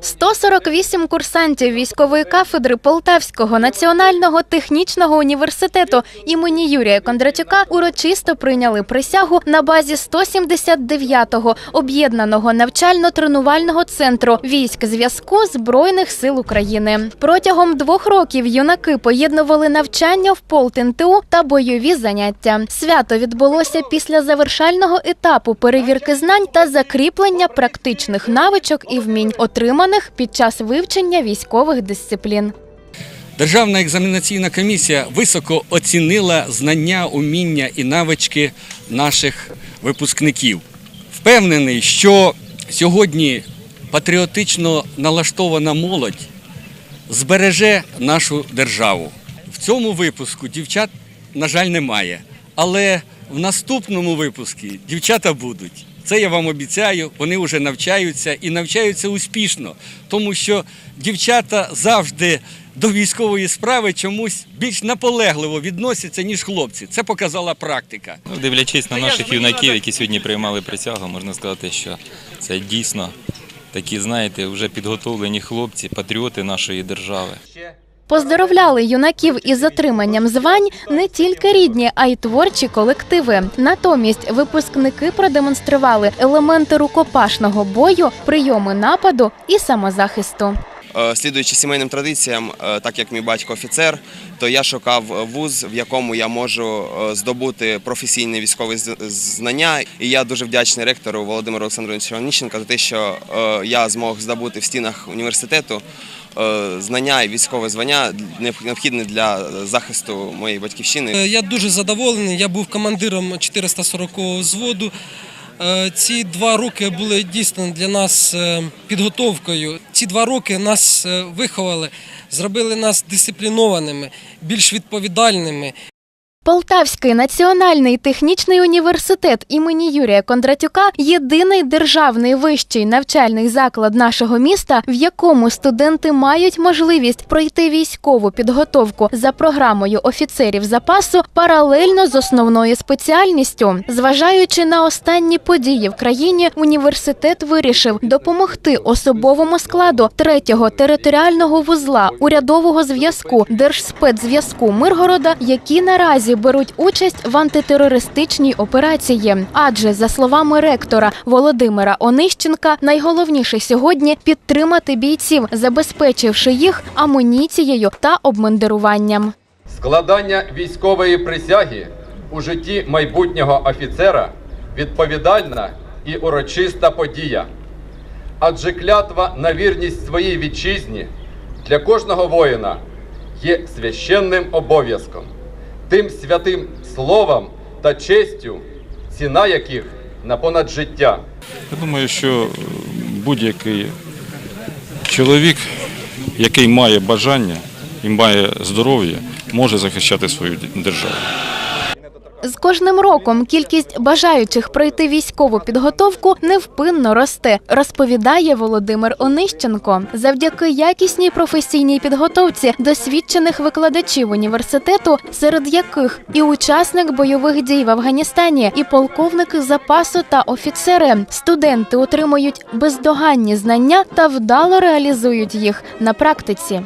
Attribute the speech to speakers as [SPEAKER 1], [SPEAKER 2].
[SPEAKER 1] 148 курсантів військової кафедри Полтавського національного технічного університету імені Юрія Кондратюка урочисто прийняли присягу на базі 179-го об'єднаного навчально-тренувального центру військ зв'язку збройних сил України. Протягом двох років юнаки поєднували навчання в ПолтНТУ та бойові заняття. Свято відбулося після завершального етапу перевірки знань та закріплення практичних навичок і вмінь, отриманих під час вивчення військових дисциплін.
[SPEAKER 2] Державна екзаменаційна комісія високо оцінила знання, уміння і навички наших випускників. Впевнений, що сьогодні патріотично налаштована молодь збереже нашу державу. В цьому випуску дівчат, на жаль, немає. Але в наступному випуску дівчата будуть. Це я вам обіцяю. Вони вже навчаються і навчаються успішно, тому що дівчата завжди до військової справи чомусь більш наполегливо відносяться, ніж хлопці. Це показала практика.
[SPEAKER 3] Ну, дивлячись на наших юнаків, які сьогодні приймали присягу, можна сказати, що це дійсно такі, знаєте, вже підготовлені хлопці, патріоти нашої держави.
[SPEAKER 1] Поздоровляли юнаків із отриманням звань не тільки рідні, а й творчі колективи. Натомість випускники продемонстрували елементи рукопашного бою, прийоми нападу і самозахисту.
[SPEAKER 4] Е, Слідуючи сімейним традиціям, е, так як мій батько офіцер, то я шукав вуз, в якому я можу е, здобути професійні військові знання. І я дуже вдячний ректору Володимиру Олександровичу Оніщенка за те, що я змог здобути в стінах університету знання і військове звання необхідне для захисту моєї батьківщини.
[SPEAKER 5] Е, Я дуже задоволений. Я був командиром 440-го взводу. Е, Ці два роки були дійсно для нас е, підготовкою. Ці два роки нас е, виховали, зробили нас дисциплінованими, більш відповідальними.
[SPEAKER 1] Полтавський національний технічний університет імені Юрія Кондратюка єдиний державний вищий навчальний заклад нашого міста, в якому студенти мають можливість пройти військову підготовку за програмою офіцерів запасу паралельно з основною спеціальністю. Зважаючи на останні події в країні, університет вирішив допомогти особовому складу третього територіального вузла урядового зв'язку Держспецзв'язку Миргорода, які наразі беруть участь в антитерористичній операції. Адже за словами ректора Володимира Онищенка, найголовніше сьогодні підтримати бійців, забезпечивши їх амуніцією та обмундируванням.
[SPEAKER 6] Складання військової присяги у житті майбутнього офіцера відповідальна і урочиста подія. Адже клятва на вірність своїй вітчизні для кожного воїна є священним обов'язком, тим святим словом та честю, ціна яких на понад життя.
[SPEAKER 7] Я думаю, що будь-який чоловік, який має бажання і має здоров'я, може захищати свою державу.
[SPEAKER 1] З кожним роком кількість бажаючих пройти військову підготовку невпинно росте, розповідає Володимир Онищенко. Завдяки якісній професійній підготовці досвідчених викладачів університету, серед яких і учасник бойових дій в Афганістані, і полковники запасу та офіцери, студенти отримують бездоганні знання та вдало реалізують їх на практиці.